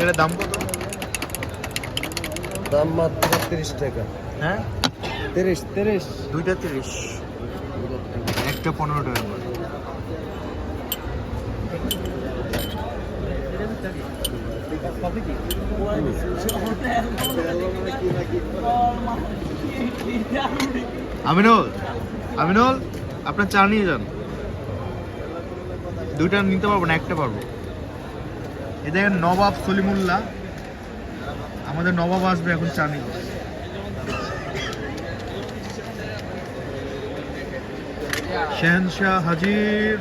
এটার দাম কত? দাম মাত্র তিরিশ টাকা। হ্যাঁ? তিরিশ তিরিশ। দুইটা তিরিশ। একটা পনেরো টাকা আমিনুল আমিনুল আপনার চা নিয়ে যান। দুইটা নিতে পারব না একটা পারব। এ দেখেন নবাব সলিমুল্লাহ। আমাদের নবাব আসবে এখন চা নিতে। শেহনশাহ হাজির।